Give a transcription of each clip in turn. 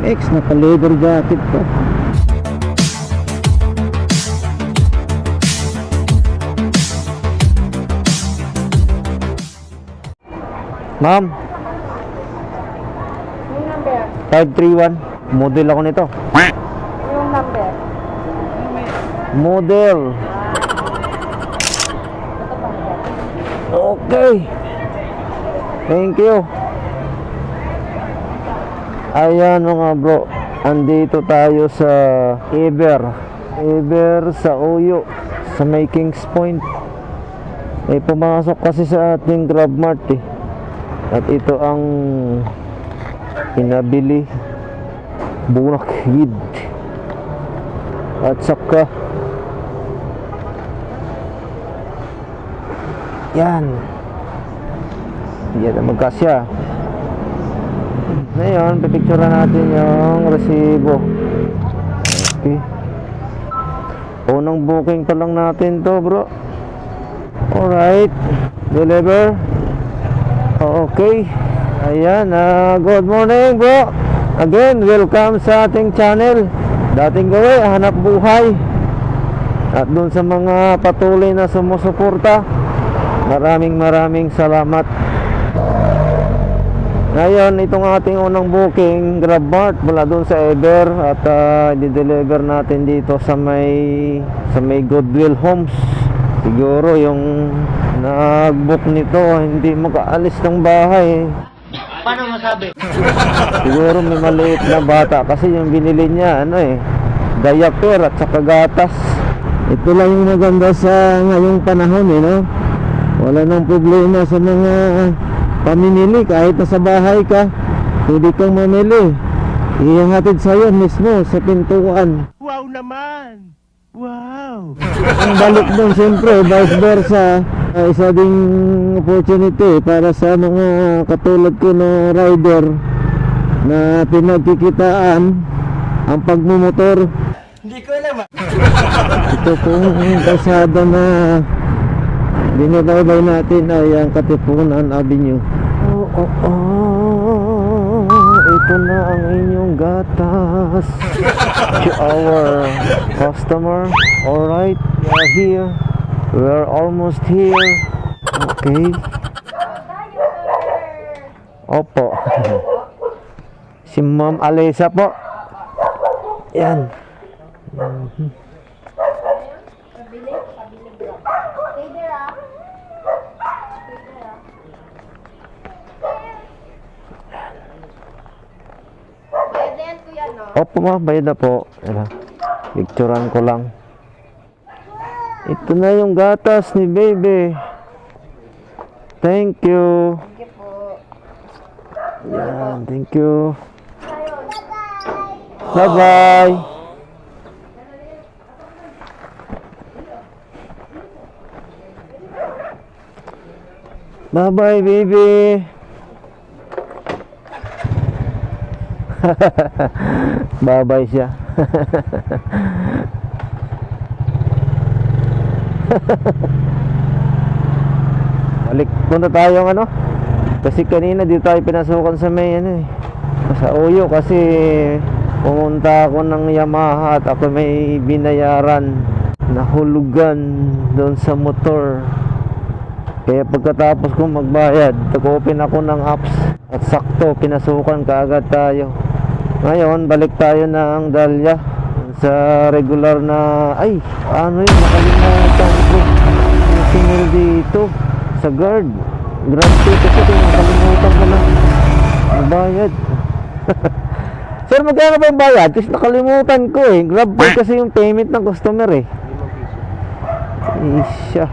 MX, naka leather jacket pa. Ma'am, Yung number. 531. Model ako nito. Yung number. Model. Okay. Thank you. Ayan mga bro. Andito tayo sa Eber. Eber sa Uyo. Sa may Kings Point. May pumasok kasi sa ating Grab Mart eh. At ito ang pinabili Bunakid at saka yan yan magkasya ngayon pipicturean natin yung resibo. Okay. Unang booking pa lang natin to bro. Alright. Deliver. Okay. Ayan ah, good morning bro. Again welcome sa ating channel. Dating gawin hanap buhay. At dun sa mga patuloy na sumusuporta maraming maraming salamat ngayon itong ating unang booking Grab Mart mula dun sa Ever at uh, i-deliver natin dito sa may sa may Goodwill Homes siguro yung nag-book nito hindi makaalis ng bahay Paano masabi? Siguro may maliit na bata kasi yung binili niya ano eh diaper at saka gatas. Ito lang yung maganda sa ngayong panahon eh no. Wala nang problema sa mga pamimili kahit nasa bahay ka. Pwede kang mamili. Ihahatid sa'yo mismo sa pintuan. Wow naman! Wow! Ang balik doon siyempre vice versa uh, isa ding opportunity para sa mga katulad ko na rider na pinagkikitaan ang pagmumotor Hindi ko alam ah. ito pong kalsada na binabaybay natin ay ang Katipunan Avenue. Oh, oh, oh, ito na ang inyong gatas. To our customer. Alright we are here. We are almost here. Okay. Opo. Si ma'am Alisa po. Yan. Pabili? Pabili bro. Stay there ah. Stay there ah. Bayad na yan kuya no? Opo ma, bayad na po. Ayan. Picturean ko lang. Ito na yung gatas ni baby. Thank you. Sige po. Yan, thank you. Bye-bye. Bye-bye, baby. Bye-bye siya. Balik punta tayo ng ano? Kasi kanina dito tayo pinasukan sa may ano eh. Sa Uyo kasi pumunta ako ng Yamaha at ako may binayaran na hulugan doon sa motor. Kaya pagkatapos kong magbayad, nag-open ako ng apps at sakto pinasukan kaagad tayo. Ngayon, balik tayo ng Dahlia sa regular na ay, ano yun, nakalimutan ko. Yung sinil dito sa guard. Grab ticket ito, nakalimutan ko na. Bayad. Sir, magkano ba yung bayad? Kasi nakalimutan ko eh. Grab pay kasi yung payment ng customer eh. Isya.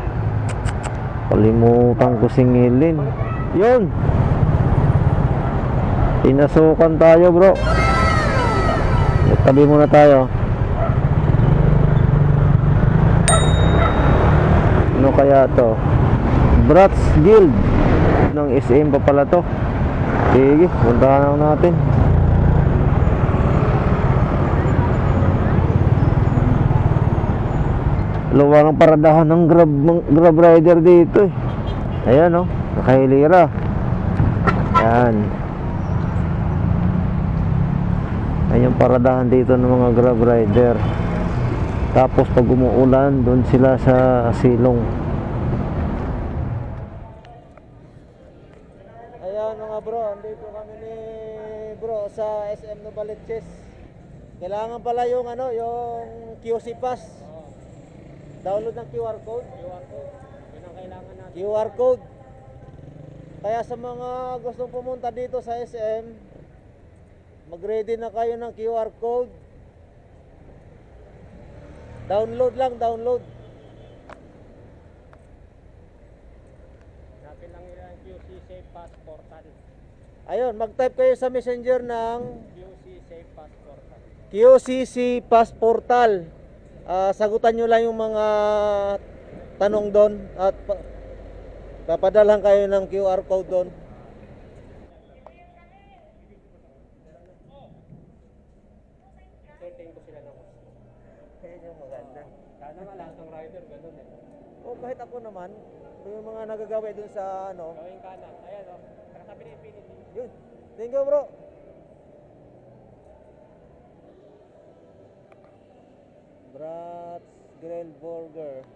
Kalimutan ko singilin. Yun. Pinasukan tayo bro. Tabi muna tayo. Ano kaya to? Brats Guild ng SM pa pala to. Sige, puntahan na natin. Luwang ang paradahan ng grab, grab rider dito eh. Ayan oh, nakahilira. Yan. Yung paradahan dito ng mga grab rider. Tapos pag umuulan, doon sila sa silong. Ayan mga bro, andito kami ni bro sa SM Novaliches. Kailangan pala yung ano, yung QC Pass. Download ng QR code. QR code. Ang kailangan natin. QR code. Kaya sa mga gustong pumunta dito sa SM, mag-ready na kayo ng QR code. Download lang, download. Hanapin lang ang QC Safe Pass Portal. Ayun, mag-type kayo sa messenger ng QC Safe Pass Portal. QCC Pass Portal. Ah, sagutan nyo lang yung mga tanong doon at pa- papadalhan kayo ng QR code doon. Setting ko sila ng Ayun yung maganda. Sana nga lahat ng rider ganun eh. O kahit ako naman, yung mga nagagawa doon sa ano, Gawing kanan. Ayan o. Oh. Sabi ni Infinity. yun. Thank you bro. Brats Grill Burger.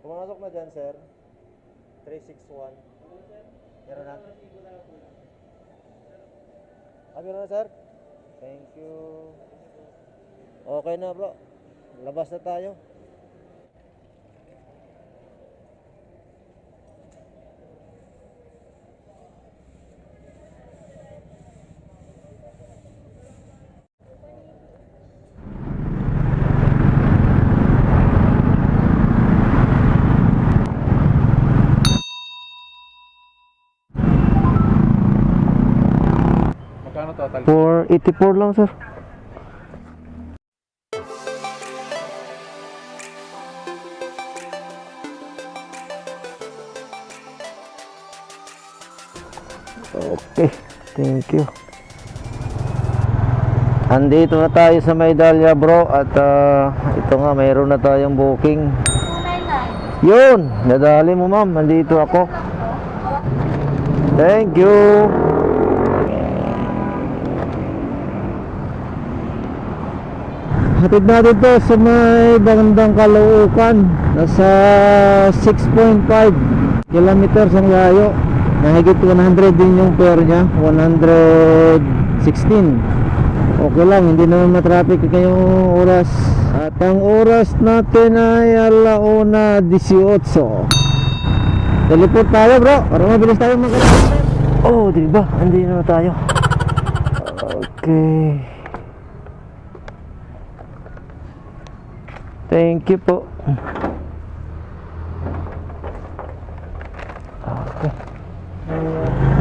Pumasok na dyan, sir. 361. Meron na? Ah, meron na, sir? Thank you. Okay na, bro. Labas na tayo. Magkano total? 484 lang, sir. Thank you. Andito na tayo sa Medalya bro at ah, ito nga mayroon na tayong booking. 299. Yun, nadali mo ma'am, nandito ako. Thank you. Hatid natin to sa may bandang Caloocan. Nasa 6.5 kilometers ang layo. Nahigit 100 din yung fare niya. 116. Okay lang, hindi naman matraffic ngayong oras. At ang oras natin ay alauna 18. Teleport tayo bro, para mabilis tayo magkalapit. Oh, di ba? Hindi na tayo. Okay. Thank you po.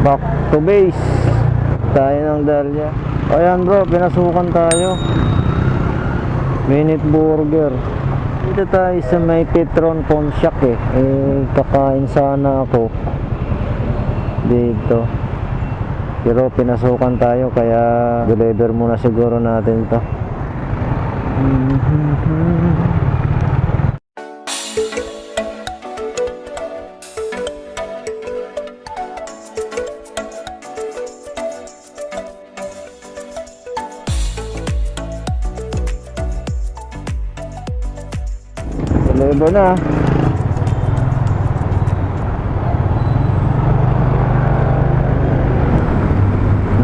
Back to base. Tayo ng Dahlia. Ayan bro, pinasukan tayo. Minute Burger. Dito tayo sa may Petron Pawn Shop eh. Eh, kakain sana ako. Dito. Pero pinasukan tayo kaya deliver muna siguro natin to. Deliver na.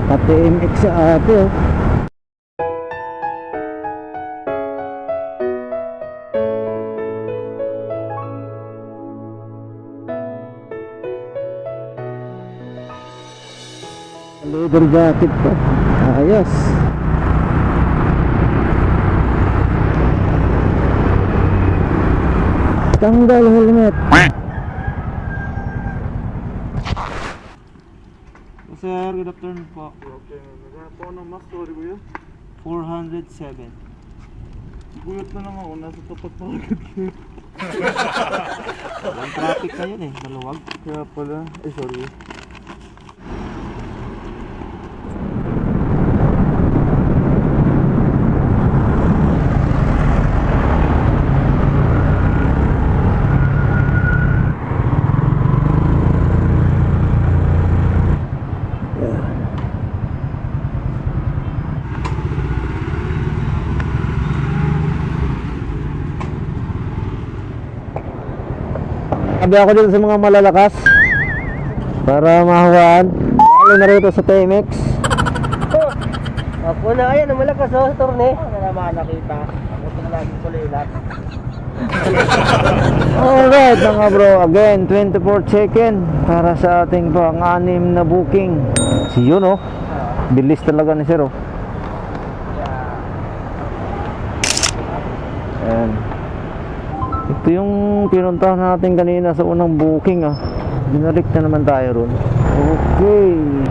Naka-TMX sa ate oh. Leather jacket pa. Ayos. Tanggal helmet. Sir, good afternoon po. Okay, naghanap ako ng max, sorry kuya. 407. Guyot na lang ako, nasa tapat pa agad kayo. Walang traffic na yun eh, maluwag. Kaya pala, eh sorry. Sabi ako dito sa mga malalakas para mahawaan. Lalo na rito sa TMX. Ako na, ayan, ang malakas oh, torne. Ano naman nakita? Ako na lagi kulilat. Alright mga bro, again 24 check-in para sa ating pang-anim na booking. Si yun oh, bilis talaga ni Sir oh. Ayan. Ito yung pinuntahan natin kanina sa unang booking ah. Binalik na naman tayo ron. Okay.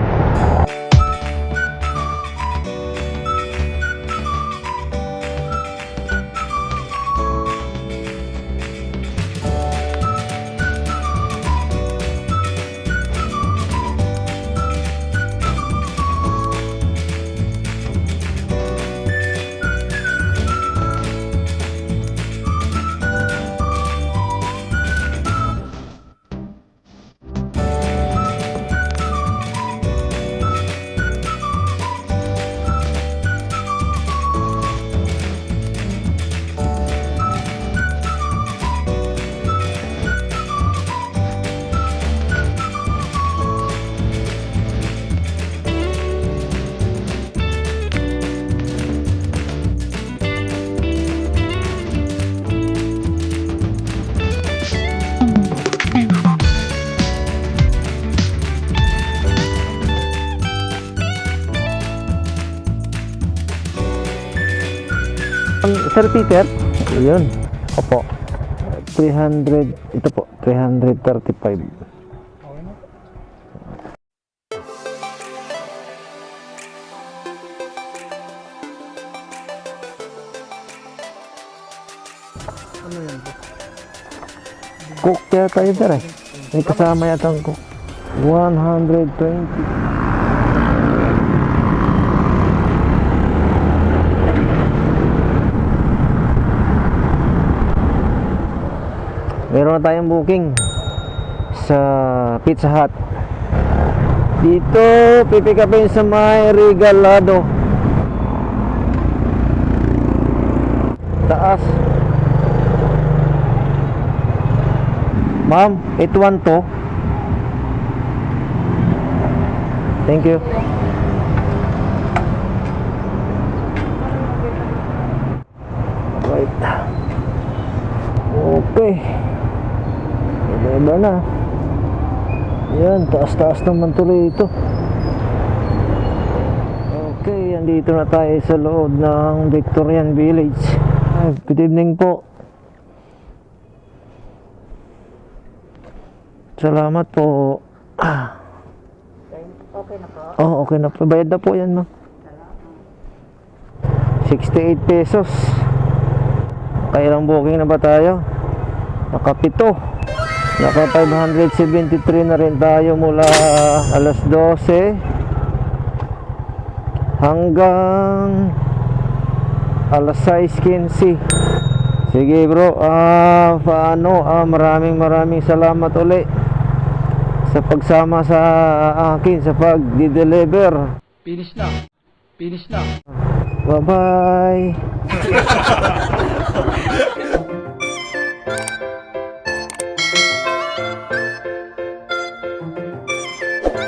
Ang Sir Peter, yun. Opo. 300, ito po, 335. Cook kaya tayo sir eh. May kasama yata ang cook. 120. Meron na tayong booking sa Pizza Hut. Dito, pipick upin sa may Regalado. Taas. Ma'am, 81 to. Thank you. Right. Okay. Iba-iba na. Yan, taas-taas naman tuloy ito. Okay, andito na tayo sa loob ng Victorian Village. Ay, good evening po. Salamat po. Okay na po. Oh, okay na po. Bayad na po yan, ma'am. 68 pesos. Kailang booking na ba tayo? Nakapito. Naka 573 na rin tayo mula alas 12 hanggang alas 6.15. Sige bro, ah, paano? Ah, maraming maraming salamat uli sa pagsama sa akin sa pag-deliver. Finish na. Finish na. Bye-bye.